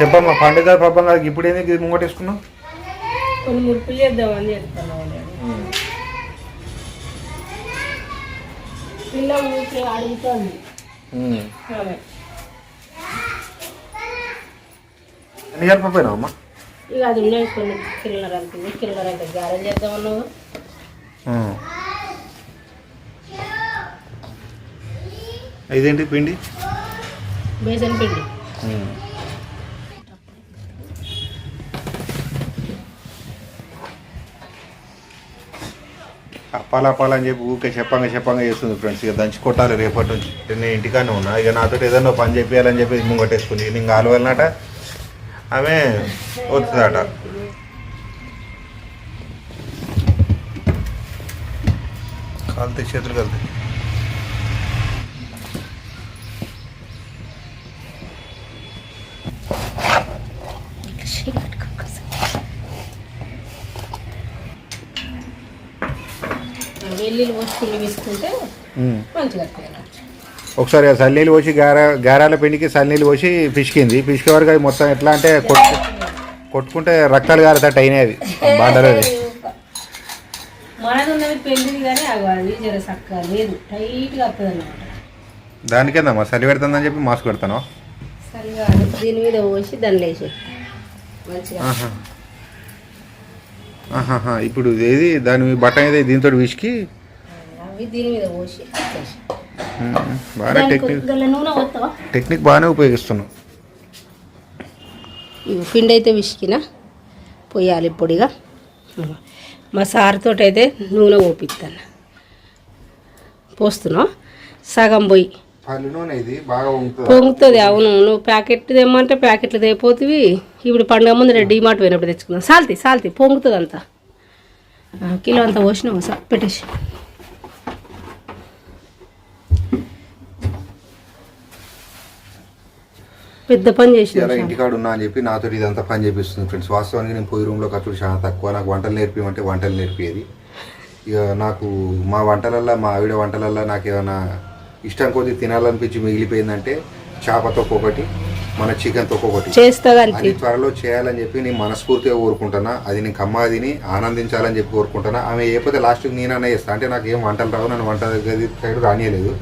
చెప్పమ్మా పండుగ పాపం కాదు ఇప్పుడు ఏంది ఇది ముంగట వేసుకున్నావు? కొన్ని మురుకులు చేద్దామని చెప్తాను పిల్ల ఊరికే అడుగుతుంది. ఎన్ని కలిపిపోయినావు అమ్మా? ఇక అది ఉన్నాయి కొన్ని కిల్లర్ అంటుంది కిల్లర్ అంటే గారెలు చేద్దామన్నావు ఇదేంటి పిండి? బేసన్ పిండి. పలా అప్పాల అని చెప్పి ఊరికే చెప్పంగా చెప్పంగా చేస్తుంది ఫ్రెండ్స్ ఇక దంచి కొట్టాలి రేపటి నుంచి. నేను ఇంటికానే ఉన్నా. ఇక నాతో ఏదైనా పని చెప్పేయాలని చెప్పి ముంగట్టేసుకుంది నేను ఆలు వెళ్ళినట ఆమె వస్తుందట. కాలుతాయి చేతులు కలుతాయి. పోసుకుని వేసుకుంటే మంచిగా ఒకసారి ఆ చల్లనీళ్ళు పోసి గార గారాల పిండికి చల్లనీళ్ళు పోసి పిసికింది. పిసికే వరకు అది మొత్తం ఎట్లా అంటే కొట్టు కొట్టుకుంటే రక్తాలు గారతట్టు అయినాయి అది. బాండలు అది మనది ఉన్నది పెళ్ళింది కానీ అవి జర చక్కగా లేదు. టైట్గా వస్తుంది అన్నమాట. దానికేందమ్మా? చలి పెడుతుందని చెప్పి మాస్క్ పెడతాను దీని మీద పోసి దాన్ని. ఆహాహా. ఇప్పుడు ఏది? దాని బట్ట మీద దీంతో విసికి అవి దీని మీద పోసి చేసి. ఉమ్, బాగానే దానికి టెక్నిక్ గల్ల నూనె పోతావా? టెక్నిక్ బాగానే ఉపయోగిస్తున్నాం. ఇవి పిండి అయితే విసికిన పోయాలి పొడిగా మా సార్తో అయితే నూనె పోపిస్తాను పోస్తున్నా సగం పోయి. బాగా పొంగుతుంది అవును. నువ్వు ప్యాకెట్ తెమ్మంటే ప్యాకెట్లు తెపోతుంది ఇప్పుడు పండుగ ముందు డీమార్ట్ పోయినప్పుడు తెచ్చుకుందాం. సాల్తి సాల్తి పొంగుతుంది అంతా కిలో అంతా పోసినావు? సార్ పెట్టేసి. పెద్ద పని చేసిన ఇంటికాడ ఉన్నా అని చెప్పి నాతో ఇదంతా పని చేపిస్తుంది ఫ్రెండ్స్. వాస్తవానికి నేను పొయ్యి రూమ్లో ఖర్చులు చాలా తక్కువ. నాకు వంటలు నేర్పిమంటే వంటలు నేర్పియేది ఇక నాకు మా వంటలల్లో మా ఆవిడ వంటలల్లో నాకు ఏమైనా ఇష్టం కొద్ది తినాలనిపించి మిగిలిపోయిందంటే చేపతో ఒకటి మన చికెన్తో ఒకటి చేస్తా కానీ అది త్వరలో చేయాలని చెప్పి నేను మనస్ఫూర్తిగా కోరుకుంటున్నా. అది నేను కమ్మ తిని ఆనందించాలని చెప్పి కోరుకుంటున్నా. ఆమె ఏపోతే లాస్ట్కి నేనన్నా చేస్తా. అంటే నాకు ఏం వంటలు రావు. నన్ను వంట గది సైడ్ రానియలేదు.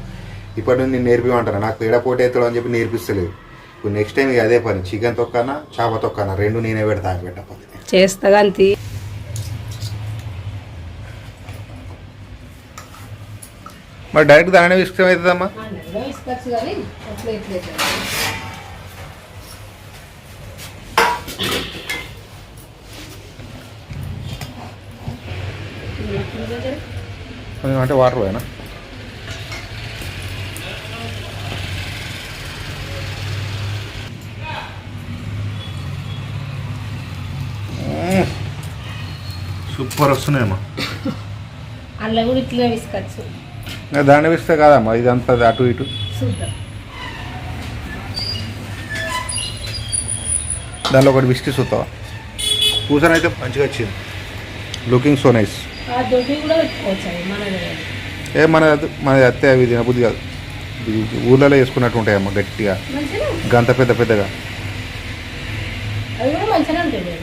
ఇప్పటి నుండి నేను నేర్పిమంటాను నాకు ఏడ పోటీ అవుతాడు అని చెప్పి నేర్పిస్తలేదు. ఇప్పుడు నెక్స్ట్ టైం ఇక అదే పని. చికెన్ తొక్కనా చేప తొక్కనా? రెండు నేనే పెడతా పెట్టకపోతే. చేస్తా మరి డైరెక్ట్ దానే ఇష్టం అవుతుందమ్మా అంటే వాటర్ పోయినా? సూపర్ వస్తున్నాయమ్మా అందులో కూడా ఇట్లా విసుకొచ్చు నేను దాన్ని వేస్తే కాదమ్మా ఇదంతా అటు ఇటు. చూద్దాం. దానిలో ఒకటి బిస్కెట్ చూస్తావా కూర్చొని అయితే మంచిగా వచ్చింది. లుకింగ్ సో నైస్ ఆ దొడ్డి కూడా పెట్టుకోవచ్చు అది మనది కాదు. ఏ మన మన అత్తే అవి తినబుద్ధి కాదు. ఇది ఊర్లలో వేసుకున్నట్టు ఉంటాయమ్మా గట్టిగా. మంచిగా. గంత పెద్ద పెద్దగా. అవి కూడా మంచిగా ఉంటుంది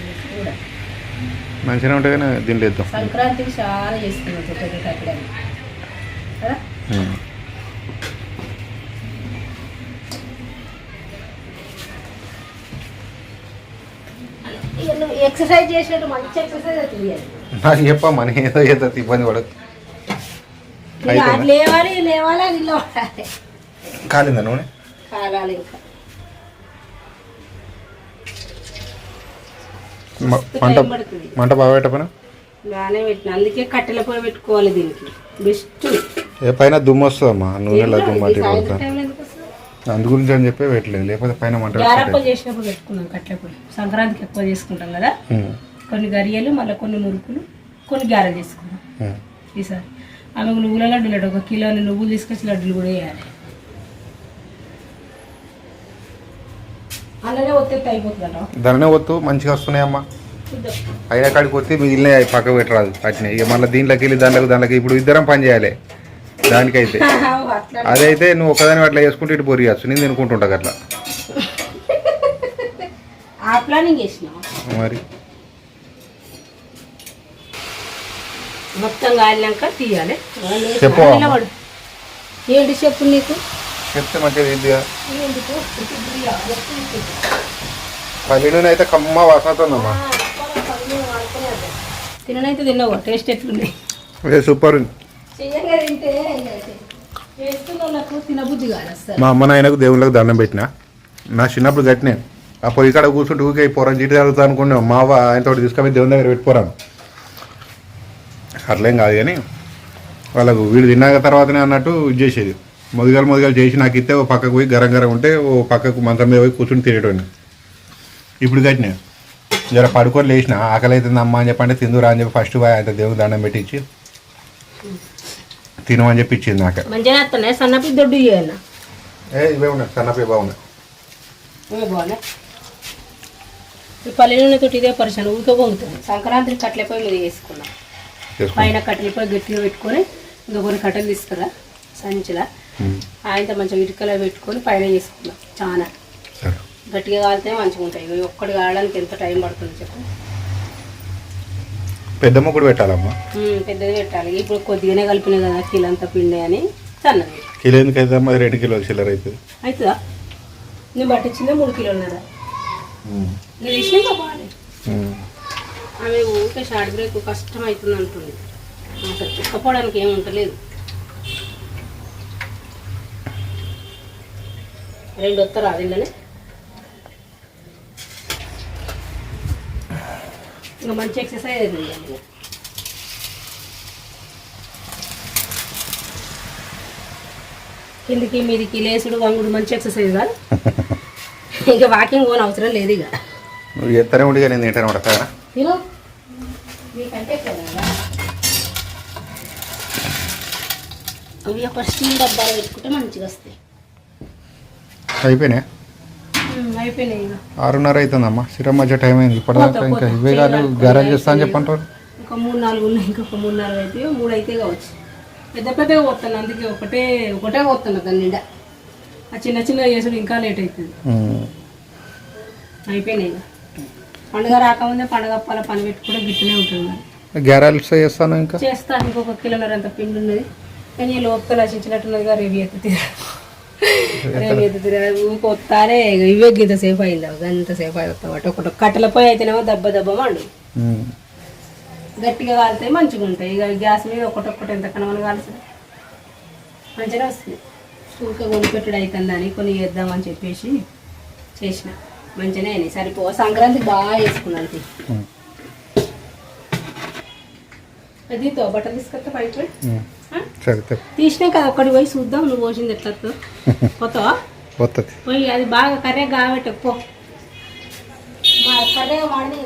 మంచిగా ఉంటాయి కానీ దీనిలో వేద్దాం సంక్రాంతికి చాలా చేసుకున్నాం ఎక్సర్సైజ్ చేసినట్టు మంచి ఎక్సర్సైజ్ అవుతుంది. నాకు చెప్పమ్మా నేను ఏదో ఏదో ఇబ్బంది పడదు లేవాలి లేవాలి కాలిందా నూనె? కాలాలి ఇంకా. మంట మంట బాగా పెట్టపనా బాగానే పెట్టిన. అందుకే కట్టెల పొయ్యి పెట్టుకోవాలి దీనికి. బెస్ట్. ఏ పైన దుమ్ము వస్తుందమ్మా నూనెలో దుమ్ము అందు గురించి అని చెప్పి పెట్టలేదు లేకపోతే పైన మంట గారప్ప చేసినప్పుడు పెట్టుకున్నాం కట్టెల పొయ్యి. సంక్రాంతికి ఎక్కువ చేసుకుంటాం కదా. కొన్ని గరియలు మళ్ళీ కొన్ని మురుకులు కొన్ని గారెలు చేసుకున్నాం. ఈసారి. ఆమెకు నువ్వుల లడ్డు లడ్డు ఒక కిలోని నువ్వులు తీసుకొచ్చి లడ్డులు కూడా వేయాలి. దానినే వద్దు మంచిగా వస్తున్నాయమ్మా. అయినా కాడికి వస్తే మిగిలిన పక్క పెట్టరాదు వాటిని ఇక మళ్ళీ దీంట్లోకి వెళ్ళి దాంట్లోకి దాంట్లోకి ఇప్పుడు ఇద్దరం పని చేయాలి. దానికైతే. అదైతే నువ్వు ఒకదాని అట్లా చేసుకుంటే ఇటు బొరియచ్చు నేను తినుకుంటుంటా అట్లా ఆ ప్లానింగ్ చేసినావు మరి. మొత్తం కాలినాక తీయాలి. చెప్పు. ఏంటి చెప్పు నీకు? చెప్తే మంచిగా ఏంటిగా? పల్లి నూనె అయితే కమ్మ వాసనతోందమ్మా. తిననైతే తిన్నావు? టేస్ట్ ఎట్లుంది? ఏ సూపర్ తింటే మా అమ్మ నాయనకు దేవుళ్ళకి దండం పెట్టిన. నా చిన్నప్పుడు గట్టినే ఆ పొయ్యి కాడ కూర్చుంటే ఊకే ఈ పొరం జీటి తాగుతా అనుకున్నాం. మా అవ్వ ఆయనతో తీసుకొని దేవుని దగ్గర పెట్టిపోరాను అట్లేం కాదు కానీ వాళ్ళకు వీడు తిన్నాక తర్వాతనే అన్నట్టు ఇది చేసేది. మొదగాలు మొదగాలు చేసి నాకు ఇస్తే ఓ పక్కకు పోయి గరం గరం ఉంటే ఓ పక్కకు మంచం మీద పోయి కూర్చుని తినేటోని ఇప్పుడు గట్టినే. జర పడుకొని లేచిన ఆకలి అవుతుంది అమ్మ అని చెప్పంటే తిందురా అని చెప్పి ఫస్ట్ పోయి ఆయన దేవునికి దండం పెట్టించి తినమని చెప్పి ఇచ్చింది నాకు. సన్నపి దొడ్డు ఏ ఇవే ఉన్నాయి. సన్నపే బాగున్నాయి. బాగున్నాయి. ఈ పల్లె నూనె తోటి ఇదే పరిచయం ఊరికే పొంగుతుంది సంక్రాంతికి కట్టెల పొయ్యి మీద వేసుకున్నాం పైన కట్టెల పొయ్యి గట్టిగా పెట్టుకొని ఇంకా కొన్ని కట్టెలు తీసుకురా. సంచిలా. ఆయనతో మంచిగా ఇటుకలో పెట్టుకొని పైన చేసుకున్నాం. చాలా గట్టిగా కాలితే మంచిగా ఉంటాయి ఒక్కటి కావడానికి ఎంత టైం పడుతుంది చెప్పు. పెద్ద ముగ్గుడు పెట్టాలమ్మా? పెద్దది పెట్టాలి. ఇప్పుడు కొద్దిగానే కలిపినాయి కదా కిలంతా పిండి అని సన్నది. కిలో ఎందుకు అయితే రెండు కిలోలు చిల్లర అవుతుంది. అవుతుందా? నేను పట్టించిందే మూడు కిలోలున్నర? నేను ఇచ్చినా బాగానే. ఆమె ఊరికే షార్ట్ బ్రేక్ కష్టం అవుతుంది అంటుంది. అసలు చిక్కపోవడానికి ఏమి ఉండలేదు రెండు వస్తారు అదిలోనే ఇంకా మంచి ఎక్సర్సైజ్ ఇక. కిందికి మీదికి లేసుడు వంగుడు మంచి ఎక్సర్సైజ్ కాదు. ఇంకా వాకింగ్ పోని అవసరం లేదు ఇక. నువ్వు ఎత్తనే ఉండిగా నేను తింటాను పడతా తిను. నీకంటే ఎక్కువ కదా అవి ఒక స్టీల్ డబ్బాలో పెట్టుకుంటే మంచిగా వస్తాయి. అయిపోయినాయి? ఇక. ఆరున్నర అవుతుందమ్మా సిరం మధ్య టైం అయింది. ఇప్పటిదాకా ఇంకా. ఇవే కాదు చేయాలి. గ్యారేజ్ చేస్తా అని చెప్పంటారు? ఇంకా మూడు నాలుగు ఉన్నాయి ఇంకొక మూడు నాలుగు అయితే మూడు అయితే కావచ్చు. పెద్ద పెద్దగా పోతాను అందుకే ఒకటే ఒకటే పోతాను దాని నిండా. ఆ చిన్న చిన్న చేసుడు ఇంకా లేట్ అవుతుంది అయిపోయినాయి ఇక. పండుగ రాకముందే పండుగ అప్పాల పని పెట్టుకుంటే గిట్టనే ఉంటుంది గ్యారెల్స్ చేస్తాను ఇంకా? చేస్తా ఇంకొక కిలోన్నర అంత పిండి ఉన్నది. కానీ లోపల నశించినట్టున్నదిగా రేవి ఎత్తుతీరా ఊకొత్తారే ఇవే గీత సేపు అయింది. గంత సేపు అవుతాం ఒకటి కట్టెల పొయ్యి అయితేనేమో దెబ్బ దెబ్బ మండు. గట్టిగా కాలితే మంచిగా ఉంటాయి ఇక గ్యాస్ మీద ఒకటొక్కటి ఎంత కనమని కాల్సింది మంచిగా వస్తుంది. ఊరికే కొనిపెట్టుడు అవుతుందని కొన్ని చేద్దామని చెప్పేసి చేసిన. మంచిగానే అయినాయి సరిపో సంక్రాంతికి బాగా. ఉమ్. అది తో బట్టలు తీసుకొస్తా. ఆ? సరే తీసినా కదా ఒక్కటి పోయి చూద్దాం నువ్వు పోసింది ఎట్లా. పోతావా పోయి అది బాగా కర్రెగా కాబట్టు పో మా కర్రెగా వాడి